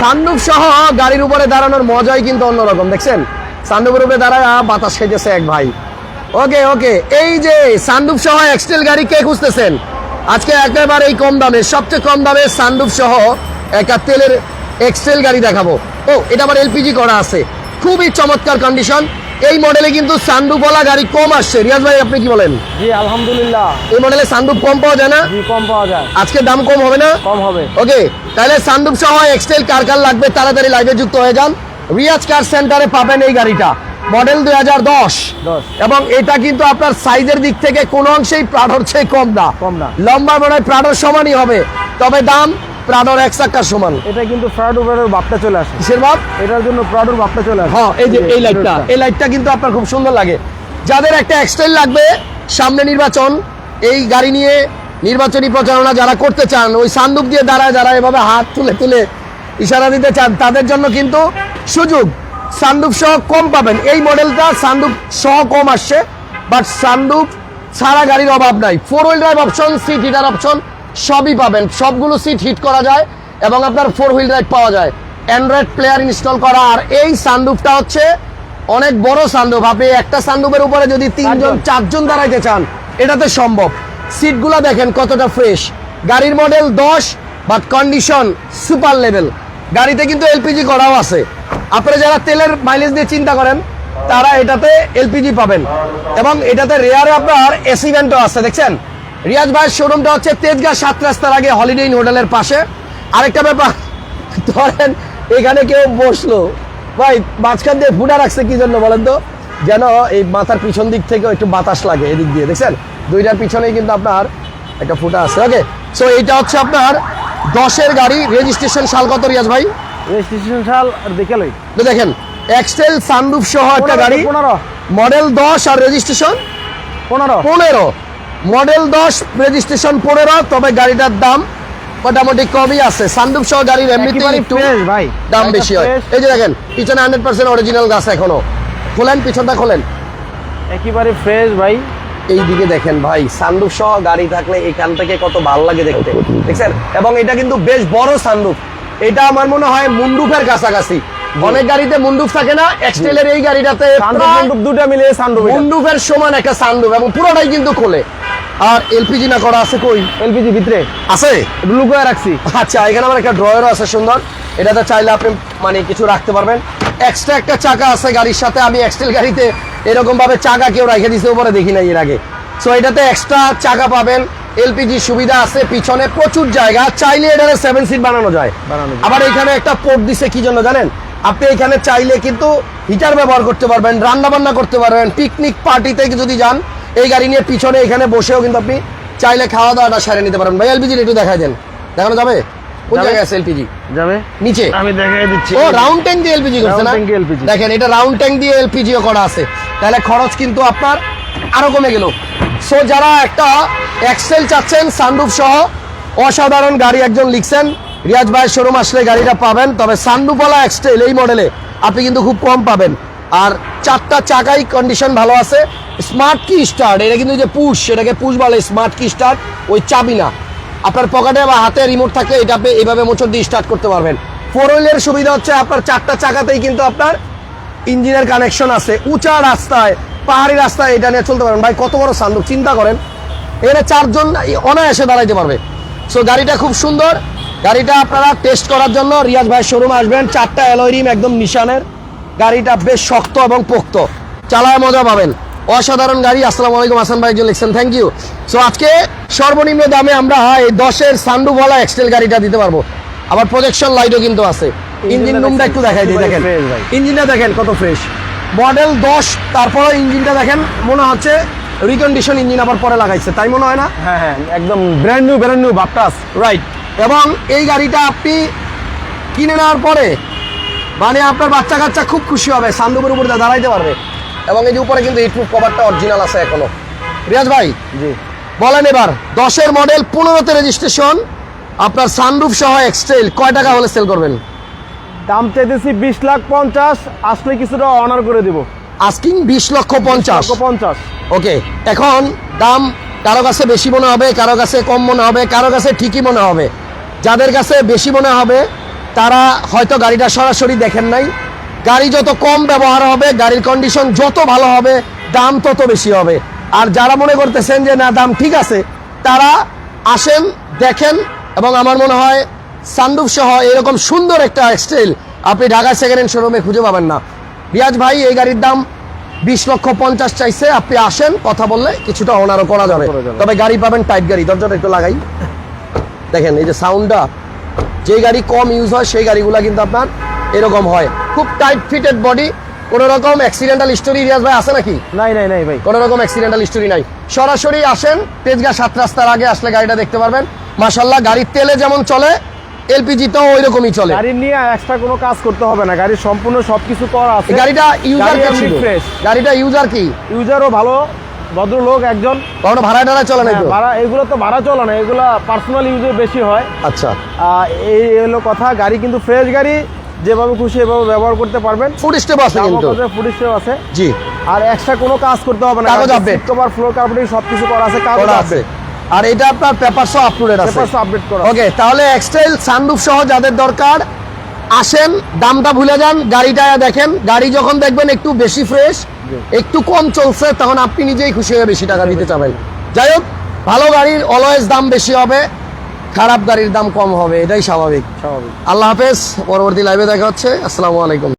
Sunroof সহ গাড়ির উপরে দাঁড়ানোর মজাই কিন্তু অন্যরকম, দেখছেন? সানরুফের উপরে দাঁড়ায় বাতাস খেতেছে এক ভাই। ওকে ওকে, এই যে সানরুফ সহ এক্সটেল গাড়ি কে খুঁজতেছেন? আজকে একেবারে এই কম দামে, সবচেয়ে কম দামে সানরুফ সহ একটা তেলের এক্সটেল গাড়ি দেখাবো। ও, এটা আবার এলপিজি করা আছে। খুবই চমৎকার কন্ডিশন এই মডেলে কিন্তু সানরুফওয়ালা গাড়ি কম আসছে। রিয়াজ ভাই আপনি কি বলেন? জি আলহামদুলিল্লাহ। এই মডেলে সানরুফ কম পাওয়া যায় না? জি কম পাওয়া যায়। আজকে দাম কম হবে না? কম হবে। ওকে তাহলে সানরুফ সহ এক্সটেল কার কার লাগবে? তাড়াতাড়ি লাইভে যুক্ত হয়ে যান। রিয়াজ কার সেন্টারে পাবেন এই গাড়িটা। মডেল দুই হাজার দশ। দশ। এবং এটা কিন্তু আপনার সাইজের দিক থেকে কোনো অংশেই প্রাডোর চেয়ে কম না। কম না। লম্বা মনে হয় প্রাডোর সমানই হবে। তবে দাম প্রাডোর এক চাক্কার সমান। এটা কিন্তু ফ্রাডুবের বাপটা চলে আসে। কিসের বাপ? এটার জন্য প্রাডুর বাপটা চলে আসে। হ্যাঁ এই যে এই লাইটটা। এই লাইটটা কিন্তু আপনার খুব সুন্দর লাগে। যাদের একটা এক্সটেল লাগবে সামনে নির্বাচন এই গাড়ি নিয়ে নির্বাচনী প্রচারণা যারা করতে চান ওই সান্দুক দিয়ে দাঁড়ায় যারা এভাবে হাত তুলে তুলে ইশারা দিতে চান তাদের জন্য কিন্তু সুযোগ। সান্দুক সহ কম পাবেন। এই মডেলটা সান্দুক সহ কম আসছে বাট সান্দুক ছাড়া গাড়ির অভাব নাই। Four wheel drive option seat heater option সবই পাবেন। সবগুলো সিট হিট করা যায় এবং আপনার ফোর হুইল ড্রাইভ পাওয়া যায়। অ্যান্ড্রয়েড প্লেয়ার ইনস্টল করা। আর এই সানরুফটা হচ্ছে অনেক বড় সানরুফ আপনি একটা সানরুফের উপরে যদি তিনজন চারজন। দাঁড়াইতে চান এটাতে সম্ভব। সিটগুলো দেখেন কতটা ফ্রেশ গাড়ির মডেল দশ বাট কন্ডিশন সুপার লেভেল গাড়িতে কিন্তু এলপিজি করাও আছে। আপনারা যারা তেলের মাইলেজ দিয়ে চিন্তা করেন তারা এটাতে এলপিজি পাবেন। এবং এটাতে রেয়ারে আপনার এসি ভ্যান্টও আছে দেখছেন? রিয়াজ ভাইয়ের শোরুমটা হচ্ছে তেজগাঁ সাত রাস্তার আগে হলিডে ইন হোটেলের পাশে। আরেকটা ব্যাপার ধরেন এখানে কেউ বসল। ভাই মাঝখান দিয়ে ফুটা রাখছে কি জন্য বলেন তো? যেন এই মাথার পিছন দিক থেকে একটু বাতাস লাগে এদিক দিয়ে দেখছেন? দুইটার পিছনেই কিন্তু আপনার একটা ফুটা আছে। ওকে সো এইটা হচ্ছে আপনার দশের গাড়ি রেজিস্ট্রেশন সাল কত রিয়াজ ভাই? রেজিস্ট্রেশন সাল লই। তো দেখেন এক্সেল সানরুফ সহ একটা গাড়ি পনেরো। মডেল দশ আর রেজিস্ট্রেশন পনেরো। পনেরো। মডেল দশ রেজিস্ট্রেশন পনেরো তবে গাড়িটার দাম মোটামুটি কমই আছে। সানরুফ সহ গাড়ির একেবারে একটু দাম বেশি হয়। এই যে দেখেন পিছনে হান্ড্রেড পার্সেন্ট অরিজিনাল গাছ এখনও। খোলেন পিছনটা খোলেন। একেবারে ফ্রেশ ভাই। এই দিকে দেখেন ভাই সানরুফ সহ গাড়ি থাকলে এখান থেকে কত ভালো লাগে দেখতে। দেখছেন? এবং এটা কিন্তু বেশ বড় সানরুফ এটা আমার মনে হয় মুন্ডুফের কাছাকাছি। অনেক গাড়িতে মুন্ডুফ থাকে না এক্সটেলের এই গাড়িটাতে দুটা মিলিয়ে সানরুফ মুন্ডুফের সমান একটা সানরুফ এবং পুরোটাই কিন্তু খোলে। আর এলপিজি না করা আছে কই? এলপিজি ভিতরে? আছে? লুকোয় রাখছি। আচ্ছা এখানে আমার একটা ড্রয়ারও আছে সুন্দর। এটাতে চাইলে আপনি মানে কিছু রাখতে পারবেন। এক্সট্রা একটা চাকা আছে গাড়ির সাথে। আমি এক্সটেল গাড়িতে এরকম ভাবে চাকা কেউ রেখে দিতে উপরে দেখি নাই এর আগে। সো এটাতে এক্সট্রা চাকা পাবেন। এলপিজি সুবিধা আছে পিছনে প্রচুর জায়গা। চাইলে এটাতে সেভেন সিট বানানো যায়। বানানো যায়। আবার এখানে একটা পোর্ট দিছে কি জন্য জানেন? আপনি এখানে চাইলে কিন্তু হিটার ব্যবহার করতে পারবেন রান্না বান্না করতে পারবেন পিকনিক পার্টিতে যদি যান এই গাড়ি নিয়ে পিছনে এখানে বসেও কিন্তু আপনি চাইলে খাওয়া দাওয়াটা সারে নিতে পারবেন ভাই এলপিজি একটু দেখাই দেন। দেখানো যাবে? কোন জায়গায় আছে এলপিজি যাবে। নিচে? আমি দেখাই দিচ্ছি। ও রাউন্ড ট্যাঙ্ক দিয়ে এলপিজি করছে না? Round tank দিয়ে LPG দেখেন এটা রাউন্ড ট্যাঙ্ক দিয়ে এলপিজিও করা আছে। তাহলে খরচ কিন্তু আপনার আরও কমে গেল। সো যারা একটা এক্সেল চাচ্ছেন সানরুফ সহ অসাধারণ গাড়ি একজন লিখছেন। রিয়াজ ভাইয়ের শোরুম আসলে গাড়িটা পাবেন। তবে সানরুফওয়ালা এক্সটেল এই মডেলে আপনি কিন্তু খুব কম পাবেন। আর চারটা চাকাই কন্ডিশন ভালো আছে। স্মার্ট কি স্টার্ট এটা কিন্তু যে পুশ সেটাকে পুশ বলে স্মার্ট কি স্টার্ট ওই চাবি না। আপনার পকেটে বা হাতে রিমোট থাকলে এটা এইভাবে মোচর দিয়ে স্টার্ট করতে পারবেন। ফোর হুইলের সুবিধা হচ্ছে আপনার চারটা চাকাতেই কিন্তু আপনার ইঞ্জিনের কানেকশন আছে। উঁচা রাস্তায়, পাহাড়ি রাস্তায় এটা নিয়ে চলতে পারেন ভাই, কত বড় সান্দুক, চিন্তা করেন। এখানে চারজন অনায়াসে দাঁড়াইতে পারবে। সো গাড়িটা খুব সুন্দর। গাড়িটা আপনারা টেস্ট করার জন্য রিয়াজ ভাই শোরুম আসবেন। চারটা অ্যালয় রিম একদম নিশানের। গাড়িটা বেশ শক্ত এবং পোক্ত। চালায় মজা পাবেন। অসাধারণ গাড়ি। আসসালামু আলাইকুম। হাসান ভাই একজন লিখছেন থ্যাংক ইউ সো আজকে সর্বনিম্ন দামে আমরা এই দশের সান্ডুওয়ালা এক্সটেল গাড়িটা দিতে পারব। আবার প্রজেকশন লাইটও কিন্তু আছে। ইঞ্জিন রুমটা একটু দেখাই দিই দেখেন। ইঞ্জিনটা দেখেন কত ফ্রেশ মডেল দশ তারপরে ইঞ্জিনটা দেখেন। মনে হচ্ছে রিকন্ডিশন ইঞ্জিন আবার পরে লাগাইছে। তাই মনে হয় না? হ্যাঁ হ্যাঁ একদম ব্র্যান্ড নিউ ব্র্যান্ড নিউ বাপটাস রাইট এবং এই গাড়িটা আপনি কিনে নেওয়ার পরে মানে আপনার বাচ্চা কাচ্চা খুব খুশি হবে সান্দুপের উপরে দাঁড়াইতে পারবে। এবং এই যে উপরে কিন্তু হিটপ্রুফ কভারটা অরিজিনাল আছে এখনও। রিয়াজ ভাই জি। বলেন এবার দশের মডেল পনেরোতে রেজিস্ট্রেশন আপনার সানরুফ সহ এক্সটেল কয় টাকা হলে সেল করবেন? দাম চাইতেছি বিশ লাখ পঞ্চাশ আসলে কিছুটা অনার করে দিব। আস্কিং বিশ লক্ষ পঞ্চাশ? পঞ্চাশ। ওকে এখন দাম কারও কাছে বেশি মনে হবে কারও কাছে কম মনে হবে কারও কাছে ঠিকই মনে হবে। যাদের কাছে বেশি মনে হবে তারা হয়তো গাড়িটা সরাসরি দেখেন নাই। গাড়ি যত কম ব্যবহার হবে গাড়ির কন্ডিশন যত ভালো হবে দাম তত বেশি হবে। আর যারা মনে করতেছেন যে না দাম ঠিক আছে তারা আসেন দেখেন এবং আমার মনে হয় সানরুফ সহ এরকম সুন্দর একটা স্টাইল আপনি ঢাকা সেকেন্ড হ্যান্ড শোরুমে খুঁজে পাবেন না। রিয়াজ ভাই এই গাড়ির দাম বিশ লক্ষ পঞ্চাশ চাইছে আপনি আসেন কথা বললে কিছুটা অনারও করা যাবে। করা যাবে। তবে গাড়ি পাবেন টাইট গাড়ি দরজাটা একটু লাগাই। দেখেন এই যে সাউন্ডটা যে গাড়ি কম ইউজ হয় সেই গাড়িগুলো কিন্তু আপনার এরকম হয়। খুব টাইট ফিটেড বডি কোনো রকম অ্যাক্সিডেন্টাল স্টোরি রিয়াজ ভাই আছে নাকি? নাই নাই নাই ভাই। কোনো রকম অ্যাক্সিডেন্টাল স্টোরি নাই। সরাসরি আসেন তেজগা সাত রাস্তার আগে আসলে গাড়িটা দেখতে পারবেন। মাশাল্লাহ গাড়ির তেলে যেমন চলে এলপিজি তো ওই রকমই চলে। গাড়ি নিয়ে এক্সট্রা কোনো কাজ করতে হবে না। গাড়ির সম্পূর্ণ সবকিছু করা আছে। গাড়িটা ইউজার কে। গাড়িটা ইউজার কি? ইউজারও ভালো। ভদ্রলোক একজন। কখনো ভাড়া টাড়া চলে তো হ্যাঁ, ভাড়া এগুলো তো ভাড়া চলে না এগুলো পার্সোনাল ইউজে বেশি হয়। আচ্ছা। এই হলো কথা গাড়ি কিন্তু ফ্রেশ গাড়ি যেভাবে খুশি এভাবে ব্যবহার করতে পারবেন। ফুড স্টেপ আছে কিন্তু। ফুড স্টেপ আছে। জি। আর এক্সট্রা কোনো কাজ করতে হবে না কাগজ update। কভার ফ্লোর কার্পেটিং সবকিছু করা আছে কাগজ আছে। আর এটা আপনার পেপার সহ আপলোডেড আছে। পেপারস আপডেট করা ওকে তাহলে এক্সটাইল সানরুফ সহ যাদের দরকার আসেন দামটা ভুলে যান গাড়িটা দেখেন গাড়ি যখন দেখবেন একটু বেশি ফ্রেশ একটু কম চলছে তখন আপনি নিজেই খুশি হয়ে বেশি টাকা দিতে চাবেন। যাই হোক ভালো গাড়ির অলওয়েজ দাম বেশি হবে খারাপ গাড়ির দাম কম হবে এটাই স্বাভাবিক। স্বাভাবিক। আল্লাহ হাফেজ পরবর্তী লাইভে দেখা হচ্ছে আসসালামু আলাইকুম।